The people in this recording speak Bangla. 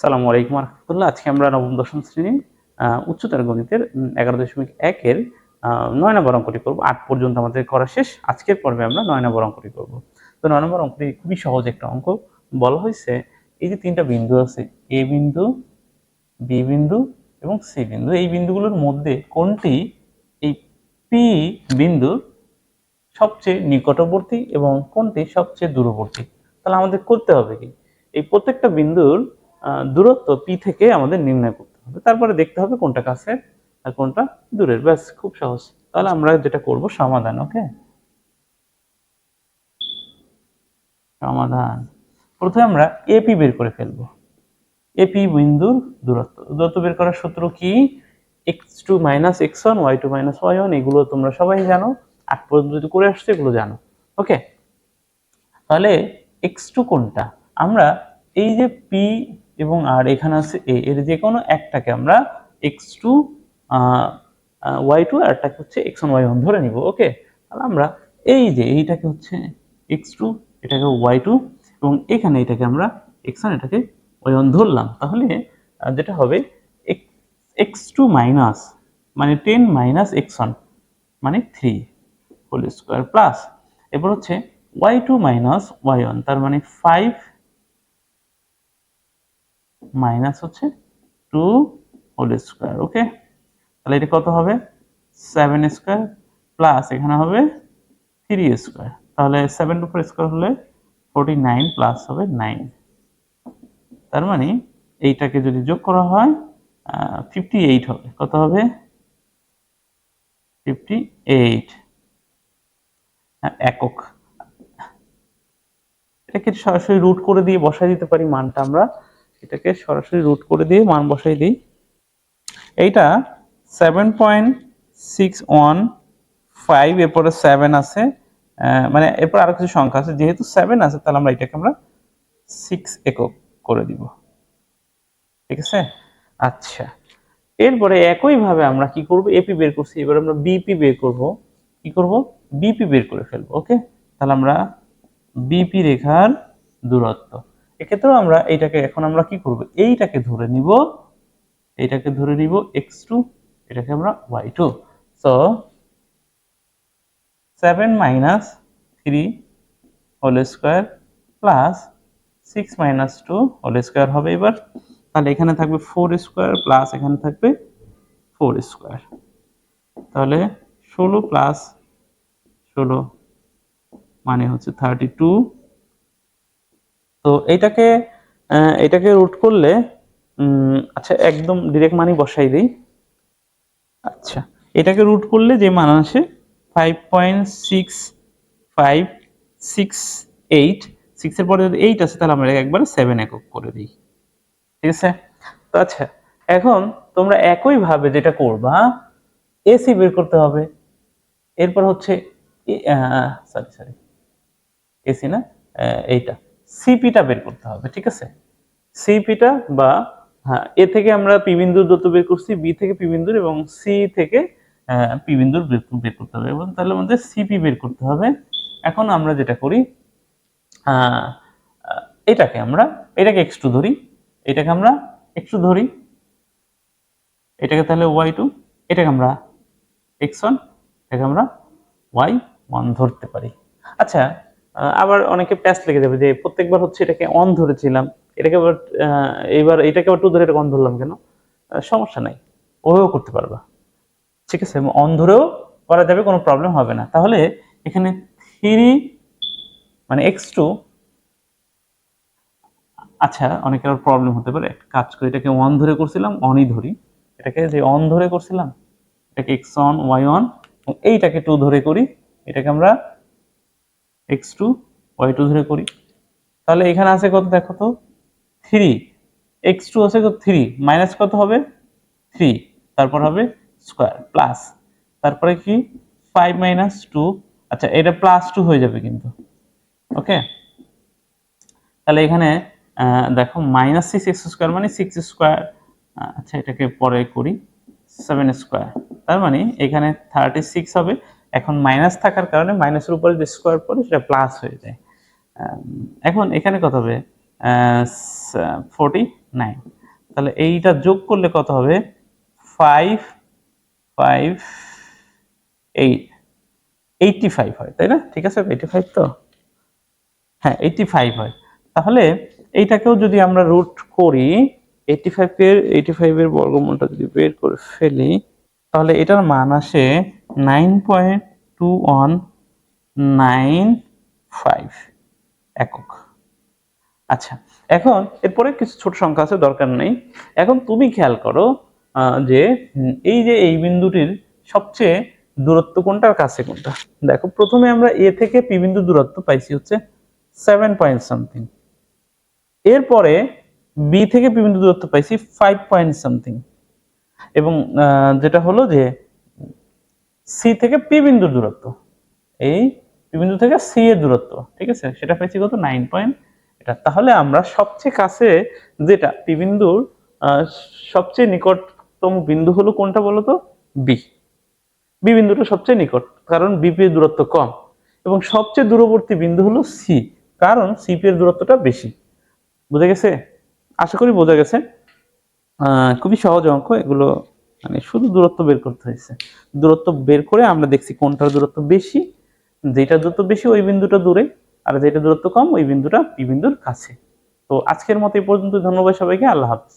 সালামু আলাইকুম রহমতুল্লাহ আজকে আমরা নবম, দশম শ্রেণির উচ্চতর গণিতের এগারো দশমিক একের নয় নম্বর অঙ্কটি করব। আট পর্যন্ত আমাদের করা শেষ। আজকের পর্বে আমরা নয় নম্বর অঙ্কটি করব। তো নয় নম্বর অঙ্কটি খুবই সহজ একটা অঙ্ক। বলা হয়েছে, এই যে তিনটা বিন্দু আছে, এ বিন্দু, বি বিন্দু এবং সি বিন্দু, এই বিন্দুগুলোর মধ্যে কোনটি এই পি বিন্দুর সবচেয়ে নিকটবর্তী এবং কোনটি সবচেয়ে দূরবর্তী? তাহলে আমাদের করতে হবে কি? এই প্রত্যেকটা বিন্দুর দূরত্ব পি থেকে আমাদের নির্ণয় করতে হবে। তারপরে দেখতে হবে কোনটা কাছের আর কোনটা দূরের। ব্যাস, খুব সহজ। তাহলে আমরা যেটা করব, সমাধান, ওকে? সমাধান। প্রথমে আমরা এপি বের করে ফেলব। এপি বিন্দুর দূরত্ব। দূরত্ব বের করার সূত্র কি? X two minus x one y two minus y one এগুলো তোমরা সবাই জানো। আট পর্যন্ত যদি করে আসছে, এগুলো জানো। ওকে? তাহলে এক্স টু কোনটা? আমরা এই যে পি এবং আর এখানে আছে এ এর যে কোনো একটাকে আমরা এক্স টু ওয়াই টু আর একটাকে হচ্ছে এক্স ওয়ান ওয়াই ওয়ান ধরে নিব ওকে তাহলে আমরা এই যে এইটাকে হচ্ছে এক্স টু এটাকে ওয়াই টু এবং এখানে এটাকে আমরা এক্স ওয়ান এটাকে ওয়াই ওয়ান ধরলাম। তাহলে যেটা হবে এক্স টু মাইনাস মানে টেন মাইনাস এক্স ওয়ান মানে থ্রি হোল স্কোয়ার প্লাস এরপর হচ্ছে y two minus y one তার মানে ফাইভ মাইনাস হচ্ছে টু হোল স্কোয়ার ওকে তাহলে এটা কত হবে? সেভেন স্কোয়ার প্লাস এখানে হবে থ্রি স্কোয়ার তাহলে সেভেন টু ফোর স্কোয়ার হলে ফোরটি নাইন প্লাস হবে নাইন তার মানে এইটাকে যদি যোগ করা হয় ফিফটি এইট হবে। কত হবে? ফিফটি এইট একক। এটাকে সরাসরি রুট করে দিয়ে বসাই দিতে পারি মানটা আমরা। এটাকে সরাসরি রুট করে দিয়ে মান বসাই দিই। এইটা seven point six one five এরপরে সেভেন আছে মানে এরপর আরও কিছু সংখ্যা আছে। যেহেতু সেভেন আছে, তাহলে আমরা এটাকে আমরা সিক্স একক করে দিব। ঠিক আছে? আচ্ছা। এরপরে একইভাবে আমরা কি করব? এপি বের করছি, এবার আমরা বিপি বের করব। কি করব? বিপি বের করে ফেলব ওকে তাহলে আমরা বিপি রেখার দূরত্ব। এক্ষেত্রেও আমরা এইটাকে এখন আমরা কি করব? এইটাকে ধরে নিব, এইটাকে ধরে নিব এক্স টু এটাকে আমরা y two so seven minus three whole square plus six minus two whole square হবে এবার। তাহলে এখানে থাকবে ফোর স্কোয়ার প্লাস এখানে থাকবে ফোর স্কোয়ার তাহলে ষোলো প্লাস ষোলো মানে হচ্ছে থার্টি টু তো এইটাকে এটাকে রুট করলে আচ্ছা একদম ডিরেক্ট মানি বসাই দিই। আচ্ছা এটাকে রুট করলে যে মান আসে five point six five six eight সিক্সের পরে যদি এইট আছে তাহলে আমরা একবারে সেভেন একক করে দিই। ঠিক আছে? তো আচ্ছা এখন তোমরা একইভাবে যেটা করবা এসি বের করতে হবে। এরপর হচ্ছে সরি সরি এসি না? এইটা। সিপিটা বের করতে হবে, ঠিক আছে? সিপিটা বা হ্যাঁ এ থেকে আমরা পি বিন্দুর দূরত্ব বের করছি বি থেকে পি বিন্দুর এবং সি থেকে পি বিন্দুর বের করতে হবে। এবং তাহলে আমাদের সিপি বের করতে হবে। এখন আমরা যেটা করি এটাকে আমরা, এটাকে এক্স টু ধরি, এটাকে আমরা এক্স টু ধরি, এটাকে তাহলে ওয়াই টু এটাকে আমরা এক্স ওয়ান এটাকে আমরা ওয়াই ওয়ান ধরতে পারি। আচ্ছা আবার অনেকে প্যাস লেগে যাবে যে প্রত্যেকবার হচ্ছে এটাকে অন ধরেছিলাম, এটাকে আবার এইবার এটাকে আবার টু ধরে এটাকে অন ধরলাম কেন? সমস্যা নাই ওভাবেও করতে পারবা। ঠিক আছে অন ধরেও করা যাবে, কোনো প্রবলেম হবে না। তাহলে এখানে থ্রি মানে এক্স টু আচ্ছা অনেকের প্রবলেম হতে পারে। কাজ করি এটাকে ওয়ান ধরে করছিলাম অনই ধরি। এটাকে যে অন ধরে করছিলাম, এটাকে এক্স অন ওয়াই অন এইটাকে টু ধরে করি। এটাকে আমরা এক্স টু ওয়াই টু ধরে করি। তাহলে এখানে আছে কত? দেখো তো থ্রি এক্স টু আছে কত থ্রি মাইনাস কত হবে? থ্রি তারপর হবে স্কোয়ার প্লাস তারপরে কি? ফাইভ মাইনাস টু আচ্ছা এটা প্লাস টু হয়ে যাবে কিন্তু। ওকে তাহলে এখানে দেখো মাইনাস সিক্স এক্স স্কোয়ার মানে সিক্স স্কোয়ার আচ্ছা এটাকে পরে করি। সেভেন স্কোয়ার তার মানে এখানে থার্টি সিক্স হবে। এখন মাইনাস থাকার কারণে মাইনাসের উপরে যে স্কোয়ার পড়ে সেটা প্লাস হয়ে যায়। এখন এখানে কত হবে? ফোরটি নাইন তাহলে এইটা যোগ করলে কত হবে? Five five eight eighty five হয়, তাই না? ঠিক আছে? এইটি ফাইভ তো? হ্যাঁ এইটটি ফাইভ হয়। তাহলে এইটাকেও যদি আমরা রুট করি এইটটি ফাইভের এইটি ফাইভের বর্গমূলটা যদি বের করে ফেলি, তাহলে এটার মান আসে nine point two one nine five একক। আচ্ছা এখন এরপরে কিছু ছোট সংখ্যা আছে, দরকার নেই। এখন তুমি খেয়াল করো যে এই যে এই বিন্দুটির সবচেয়ে দূরত্ব কোনটার কাছে কোনটা? দেখো, প্রথমে আমরা এ থেকে পি বিন্দু দূরত্ব পাইছি হচ্ছে সেভেন পয়েন্ট সামথিং। এরপরে বি থেকে পি বিন্দু দূরত্ব পাইছি ফাইভ পয়েন্ট সামথিং। এবং যেটা হলো যে সি থেকে পি বিন্দুর দূরত্ব। এই পি বিন্দু থেকে সি এর দূরত্ব, ঠিক আছে? সেটা পেয়েছি কত? নাইন পয়েন্ট এটা তাহলে আমরা সবচেয়ে কাছে যেটা পি বিন্দুর সবচেয়ে নিকটতম বিন্দু হলো কোনটা বলো তো বি বি বিন্দুটা সবচেয়ে নিকট, কারণ বিপি এর দূরত্ব কম। এবং সবচেয়ে দূরবর্তী বিন্দু হলো সি কারণ সিপি এর দূরত্বটা বেশি। বুঝা গেছে? আশা করি বোঝা গেছে। খুবই সহজ অঙ্ক, এগুলো মানে শুধু দূরত্ব বের করতে হয়েছে। দূরত্ব বের করে আমরা দেখছি কোনটার দূরত্ব বেশি যেটা দূরত্ব বেশি ওই বিন্দুটা দূরে, আর যেটা দূরত্ব কম ওই বিন্দুটা পি বিন্দুর কাছে। তো আজকের মতো এই পর্যন্ত ধন্যবাদ সবাইকে। আল্লাহ হাফিজ।